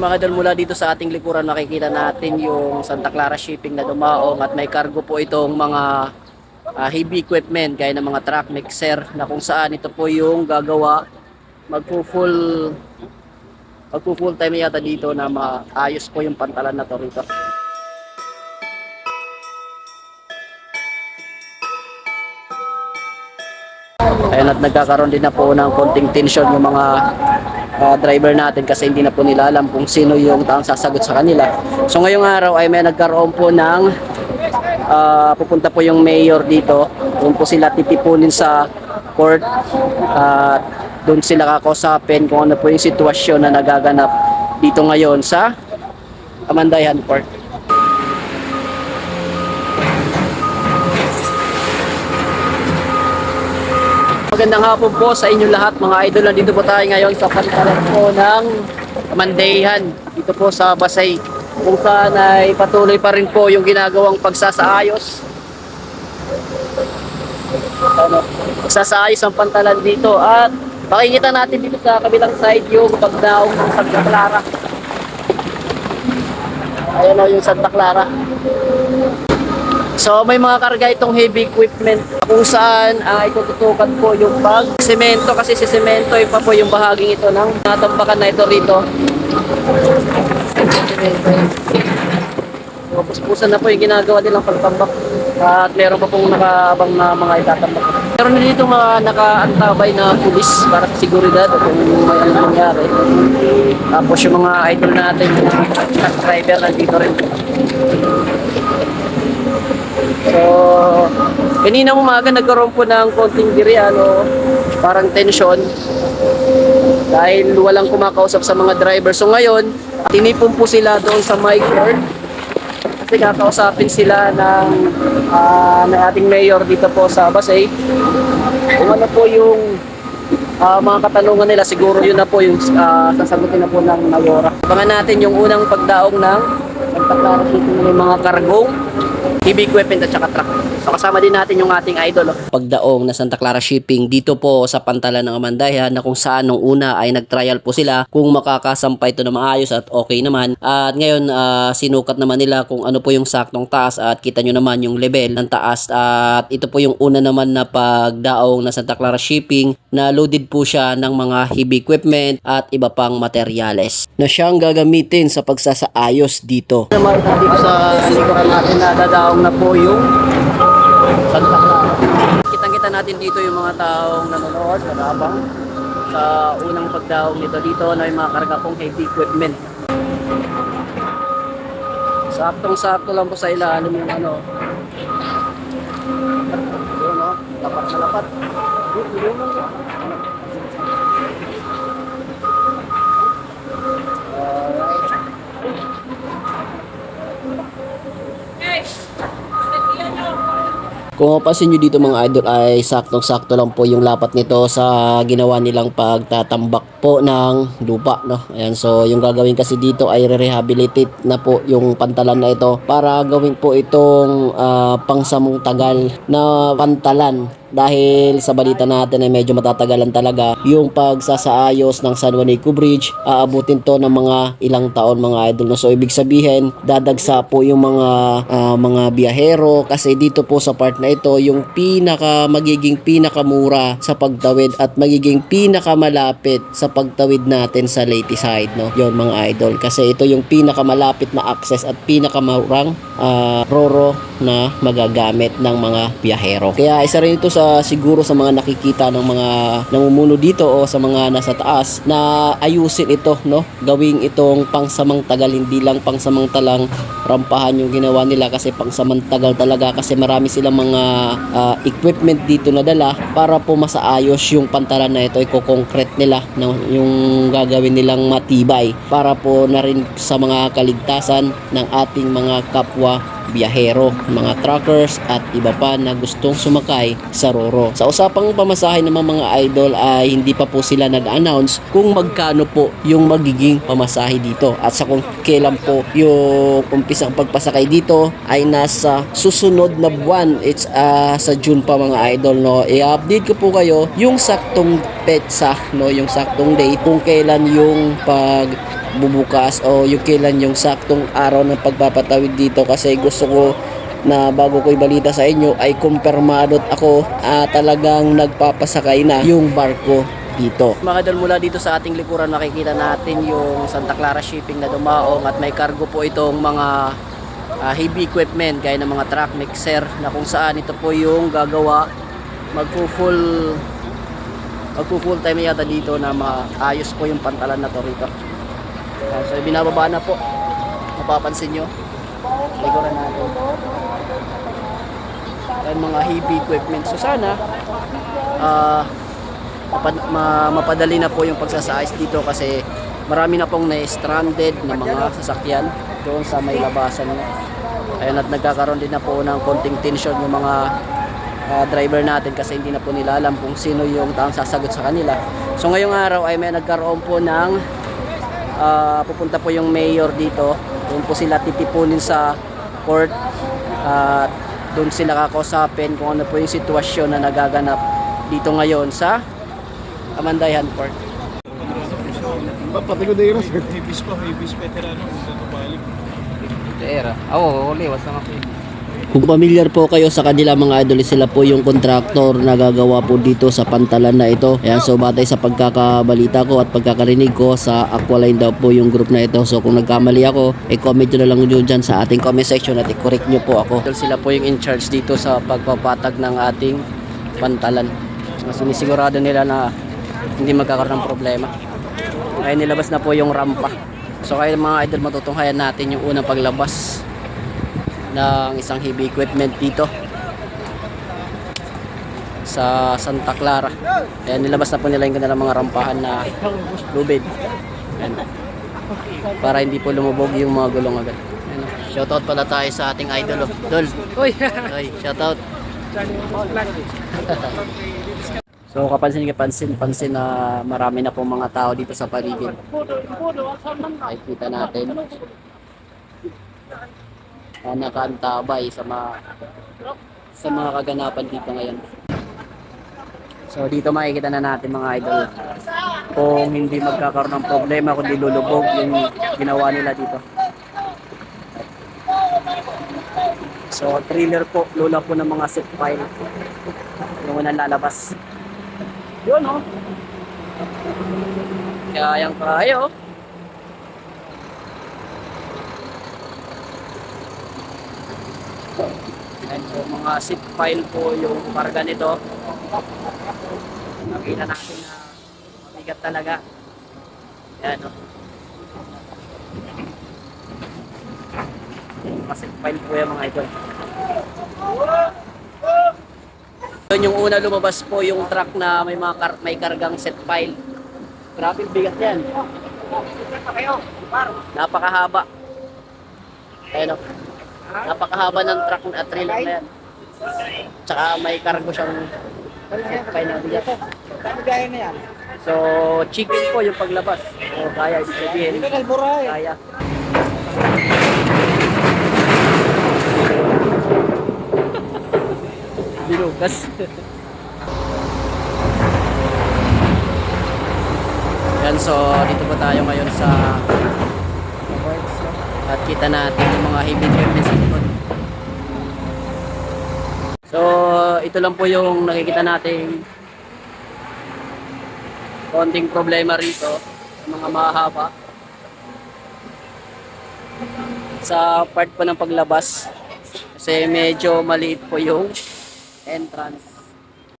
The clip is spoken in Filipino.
Mga idol mula dito sa ating likuran makikita natin yung Santa Clara shipping na dumaong at may cargo po itong mga ah, heavy equipment gaya ng mga truck mixer na kung saan ito po yung gagawa magpo full magpo full time yata dito na maayos po yung pantalan na to rito. Ayun at nagkakaroon din na po ng konting tension yung mga ah, driver natin kasi hindi na po nila alam kung sino yung taong sasagot sa kanila. So ngayong araw ay may nagkaroon po ng ah, pupunta po yung mayor dito. Doon po sila titipunin sa court at doon sila kakausapin kung ano po yung sitwasyon na nagaganap dito ngayon sa Amandayan Court. Magandang hapon po sa inyo lahat mga idol. Nandito po tayo ngayon sa pantalan po ng Mandehan. Dito po sa Basay. Kung saan ay patuloy pa rin po yung ginagawang pagsasaayos. Ano, pagsasaayos ang pantalan dito. At makikita natin dito sa kabilang side yung pagdaong ng Santa Clara. Ayan o yung Santa Clara. So may mga karga itong heavy equipment kung saan uh, itututukan po yung pag semento kasi si semento ay pa po yung bahaging ito ng natambakan na ito rito. Puspusan na po yung ginagawa nilang pagtambak at meron pa pong nakaabang na mga itatambak. Meron din dito mga nakaantabay na pulis para sa seguridad kung may ano nangyari. Tapos yung mga idol natin, truck driver nandito rin. So, kanina umaga nagkaroon po ng konting diri, ano, parang tension. Dahil walang kumakausap sa mga driver. So ngayon, tinipon po sila doon sa my court. Kasi kakausapin sila ng, ah, ng ating mayor dito po sa Basay. Kung ano po yung ah, mga katanungan nila, siguro yun na po yung ah, sasagutin na po ng Nagora. Abangan natin yung unang pagdaong ng City ng mga kargong heavy equipment at saka truck. So kasama din natin yung ating idol. oh. Pagdaong na Santa Clara Shipping dito po sa pantalan ng Amandayan na kung saan nung una ay nag-trial po sila kung makakasampay ito na maayos at okay naman. At ngayon ah, sinukat naman nila kung ano po yung saktong taas at kita nyo naman yung level ng taas at ito po yung una naman na pagdaong na Santa Clara Shipping na loaded po siya ng mga heavy equipment at iba pang materyales na siyang gagamitin sa pagsasaayos dito. Naman dito sa likuran natin na dadaong na po yung Santa Clara. Kitang-kita natin dito yung mga taong nanonood, nagabang sa unang pagdaong nito dito na yung mga karga pong heavy equipment. Saktong-sakto lang po sa ilalim yung ano. Yun no, lapat na lapat. Yun, yun, yun, Kung mapapansin nyo dito mga idol ay saktong-sakto lang po yung lapat nito sa ginawa nilang pagtatambak po ng lupa. No? Ayan, so yung gagawin kasi dito ay re-rehabilitate na po yung pantalan na ito para gawin po itong ah, pangsamong tagal na pantalan dahil sa balita natin ay medyo matatagalan talaga yung pagsasaayos ng San Juanico Bridge. Aabutin to ng mga ilang taon mga idol no? so ibig sabihin dadagsa po yung mga ah, mga biyahero kasi dito po sa part na ito yung pinaka magiging pinakamura sa pagtawid at magiging pinakamalapit sa pagtawid natin sa Leyte side no? Yon mga idol. Kasi ito yung pinakamalapit na access at pinakamurang ah, roro na magagamit ng mga biyahero. Kaya isa rin ito sa siguro sa mga nakikita ng mga namumuno dito o sa mga nasa taas na ayusin ito no? Gawing itong pangsamang tagal hindi lang pangsamantalang rampahan yung ginawa nila kasi pangsamantagal talaga kasi marami silang mga ah, equipment dito na dala para po masaayos yung pantalan na ito i-concrete nila no, yung gagawin nilang matibay para po na rin sa mga kaligtasan ng ating mga kapwa biyahero, mga truckers at iba pa na gustong sumakay sa Roro. Sa usapang pamasahe ng mga idol ay hindi pa po sila nag-announce kung magkano po yung magiging pamasahe dito. At sa kung kailan po yung umpisang pagpasakay dito ay nasa susunod na buwan. It's ah, sa June pa mga idol no? I-update ko po kayo yung saktong petsa no? Yung saktong date kung kailan yung pag bubukas o yung kailan yung saktong araw ng pagpapatawid dito kasi gusto ko na bago ko ibalita sa inyo ay kumpirmado ako ah, talagang nagpapasakay na yung barko dito. Mga mula dito sa ating likuran makikita natin yung Santa Clara Shipping na dumaong at may cargo po itong mga ah, heavy equipment gaya ng mga truck mixer na kung saan ito po yung gagawa magpo full magpo full time yata dito na maayos po yung pantalan na to rito. Ah, so binababa na po. Mapapansin nyo. Likuran natin. Yan mga heavy equipment. So sana ah mapad- ma- mapadali na po yung pagsasaayos dito kasi marami na pong na-stranded na mga sasakyan doon sa may labasan. Ayun at nagkakaroon din na po ng konting tension yung mga ah, driver natin kasi hindi na po nila alam kung sino yung taong sasagot sa kanila. So ngayong araw ay may nagkaroon po ng ah, pupunta po yung mayor dito. Doon po sila titipunin sa court at doon sila kakausapin kung ano po yung sitwasyon na nagaganap dito ngayon sa Amandayan Port. Pati ko dahil ras. Ibis pa, ibis veterano. Ito. Era. Oo, uli, wasa nga po. Kung familiar po kayo sa kanila mga idol, sila po yung kontraktor na gagawa po dito sa pantalan na ito. Ayan, so batay sa pagkakabalita ko at pagkakarinig ko sa Aqualine daw po yung group na ito. So kung nagkamali ako, i-comment nyo na lang yun dyan sa ating comment section at i-correct nyo po ako. Sila po yung in charge dito sa pagpapatag ng ating pantalan. So sinisigurado nila na hindi magkakaroon ng problema. Kaya nilabas na po yung rampa. So kaya mga idol matutunghayan natin yung unang paglabas ng isang heavy equipment dito sa Santa Clara. Ayan, nilabas na po nila yung kanilang mga rampahan na lubid. Ayan. Para hindi po lumubog yung mga gulong agad. Ayan. Shoutout pala tayo sa ating idol. Oh. Dol. Uy! Ay, shoutout. So kapansin kapansin pansin na marami na pong mga tao dito sa paligid. Ay kita natin. Na nakaantabay sa mga sa mga kaganapan dito ngayon. So dito makikita na natin mga idol kung hindi magkakaroon ng problema kundi lulubog yung ginawa nila dito. So thriller po, lula po ng mga set file yung unang lalabas. Yun oh. Kayang kaya Ayan po, mga zip file po yung karga nito. Nakita natin na mabigat talaga. Ayan oh. Mga zip file po yung mga ito. Yun yung una lumabas po yung truck na may mga kar- may kargang set file. Grabe bigat yan. Napakahaba. Ayun o. Napakahaba ng truck at trailer na yan. Tsaka may cargo siyang file na bigat. Kano gaya na yan? So, chicken po yung paglabas. O kaya, ibig sabihin, kaya. Binugas. Yan, so dito po tayo ngayon sa? At kita natin yung mga heavy equipment sa likod. So, ito lang po yung nakikita nating konting problema rito mga mahaba. Sa part po ng paglabas kasi medyo maliit po yung entrance